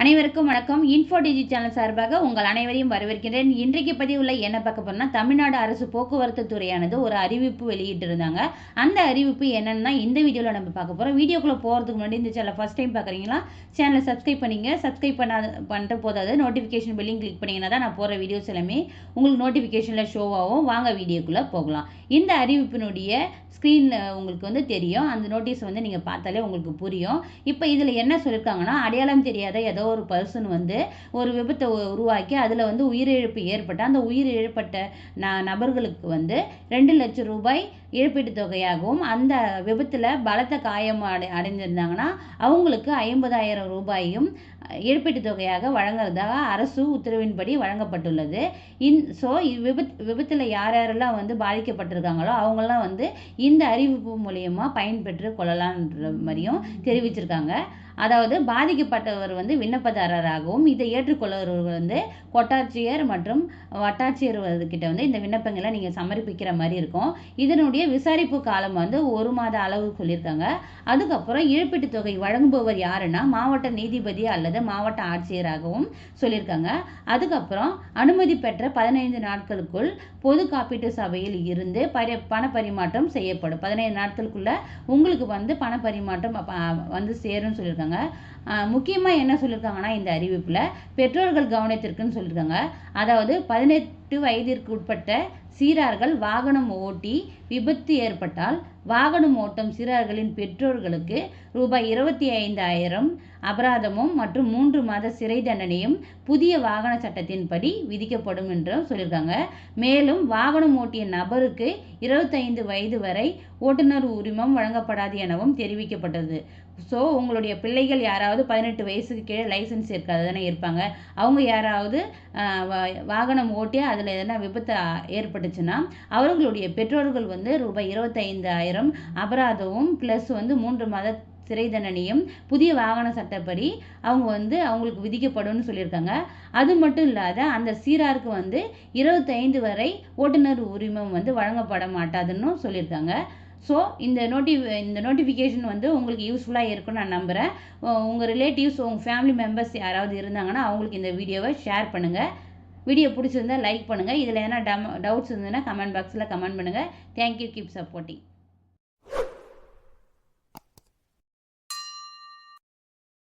அனைவருக்கும் வணக்கம். இன்ஃபோ டிஜி சேனல் சார்பாக உங்கள் அனைவரையும் வரவேற்கிறேன். இன்றைக்கு பதிவுள்ள என்ன பார்க்க போனால் தமிழ்நாடு அரசு போக்குவரத்து துறையானது ஒரு அறிவிப்பு வெளியிட்டிருந்தாங்க. அந்த அறிவிப்பு என்னன்னா இந்த வீடியோவில் நம்ம பார்க்க போகிறோம் வீடியோக்குள்ளே போகிறதுக்கு முன்னாடி இந்த சேனலை ஃபஸ்ட் டைம் பார்க்குறீங்களா சேனலை சப்ஸ்கிரைப் பண்ணிங்க. சப்ஸ்கிரைப் பண்ணாத பண்ணுற போதாது நோட்டிஃபிகேஷன் பில்லிங் கிளிக் பண்ணிங்கன்னா தான் நான் போகிற வீடியோஸ் எல்லாமே உங்களுக்கு நோட்டிஃபிகேஷனில் ஷோ ஆகும். வாங்க வீடியோக்குள்ளே போகலாம். இந்த அறிவிப்பினுடைய ஸ்க்ரீனில் உங்களுக்கு வந்து தெரியும். அந்த நோட்டீஸ் வந்து நீங்கள் பார்த்தாலே உங்களுக்கு புரியும். இப்போ இதில் என்ன சொல்லியிருக்காங்கன்னா அடையாளம் தெரியாத ஏதோ ஒரு பர்சன் வந்து ஒரு விபத்தை உருவாக்கி அதில் வந்து உயிரிழப்பு ஏற்பட்ட அந்த உயிரிழப்பட்ட ந நபர்களுக்கு வந்து ரெண்டு லட்சம் ரூபாய் இழப்பீட்டுத் தொகையாகவும் அந்த விபத்தில் பலத்த காயம் அடை அடைஞ்சிருந்தாங்கன்னா அவங்களுக்கு ஐம்பதாயிரம் ரூபாயும் இழப்பீட்டுத் தொகையாக வழங்குறதாக அரசு உத்தரவின்படி வழங்கப்பட்டுள்ளது. இன் ஸோ விபத் விபத்தில் யார் யாரெல்லாம் வந்து பாதிக்கப்பட்டிருக்காங்களோ அவங்களாம் வந்து இந்த அறிவிப்பு மூலியமாக பயன்பெற்று கொள்ளலான்ற மாதிரியும் தெரிவிச்சிருக்காங்க. அதாவது பாதிக்கப்பட்டவர் வந்து விண்ணப்பதாரராகவும் இதை ஏற்றுக்கொள்கிறவர் வந்து கொட்டாட்சியர் மற்றும் வட்டாட்சியர் கிட்ட வந்து இந்த விண்ணப்பங்களை நீங்கள் சமர்ப்பிக்கிற மாதிரி இருக்கும். இதனுடைய விசாரிப்பு காலம் வந்து ஒரு மாத அளவு சொல்லியிருக்காங்க. அதுக்கப்புறம் இழப்பீட்டுத் தொகை வழங்குபவர் யாருன்னா மாவட்ட நீதிபதி அல்லது மாவட்ட ஆட்சியராகவும் சொல்லியிருக்காங்க. அதுக்கப்புறம் அனுமதி பெற்ற பதினைந்து நாட்களுக்குள் பொது காப்பீட்டு சபையில் இருந்து பரி பணப்பரிமாற்றம் செய்யப்படும். பதினைந்து நாட்களுக்குள்ள உங்களுக்கு வந்து பணப்பரிமாற்றம் வந்து சேரும்னு சொல்லியிருக்காங்க. முக்கியமாக என்ன சொல்லியிருக்காங்கன்னா இந்த அறிவிப்பில் பெற்றோர்கள் கவனத்திற்குன்னு சொல்லியிருக்காங்க. அதாவது பதினெட்டு வயதிற்கு உட்பட்ட சீரார்கள் வாகனம் ஓட்டி விபத்து ஏற்பட்டால் வாகனம் ஓட்டும் சிறார்களின் பெற்றோர்களுக்கு ரூபாய் இருபத்தி ஐந்தாயிரம் அபராதமும் மற்றும் மூன்று மாத சிறை தண்டனையும் புதிய வாகன சட்டத்தின்படி விதிக்கப்படும் என்றும் சொல்லியிருக்காங்க. மேலும் வாகனம் ஓட்டிய நபருக்கு இருபத்தைந்து வயது வரை ஓட்டுநர் உரிமம் வழங்கப்படாது எனவும் தெரிவிக்கப்பட்டது. ஸோ உங்களுடைய பிள்ளைகள் யாராவது பதினெட்டு வயசுக்கு கீழே லைசன்ஸ் இருக்காது தானே இருப்பாங்க. அவங்க யாராவது வாகனம் ஓட்டி அதில் எதனா விபத்து ஏற்பட்டு ஏற்பட்டுச்சுன்னா அவர்களுடைய பெற்றோர்கள் வந்து ரூபாய் இருபத்தைந்தாயிரம் அபராதமும் ப்ளஸ் வந்து மூன்று மாத சிறை தண்டனையும் புதிய வாகன சட்டப்படி அவங்க வந்து அவங்களுக்கு விதிக்கப்படும்னு சொல்லியிருக்காங்க. அது மட்டும் இல்லாத அந்த சீராருக்கு வந்து இருபத்தைந்து வரை ஓட்டுநர் உரிமம் வந்து வழங்கப்பட மாட்டாதுன்னு சொல்லியிருக்காங்க. ஸோ இந்த நோட்டி இந்த நோட்டிஃபிகேஷன் வந்து உங்களுக்கு யூஸ்ஃபுல்லாக இருக்கும்னு நான் நம்புகிறேன் உங்கள் ரிலேட்டிவ்ஸ் உங்கள் ஃபேமிலி மெம்பர்ஸ் யாராவது இருந்தாங்கன்னா அவங்களுக்கு இந்த வீடியோவை ஷேர் பண்ணுங்கள் வீடியோ பிடிச்சிருந்தா லைக் பண்ணுங்கள் இதில் எதனா டவுட்ஸ் இருந்ததுன்னா கமெண்ட் பாக்ஸில் கமெண்ட் பண்ணுங்கள் தேங்க்யூ கீப் சப்போர்ட்டிங்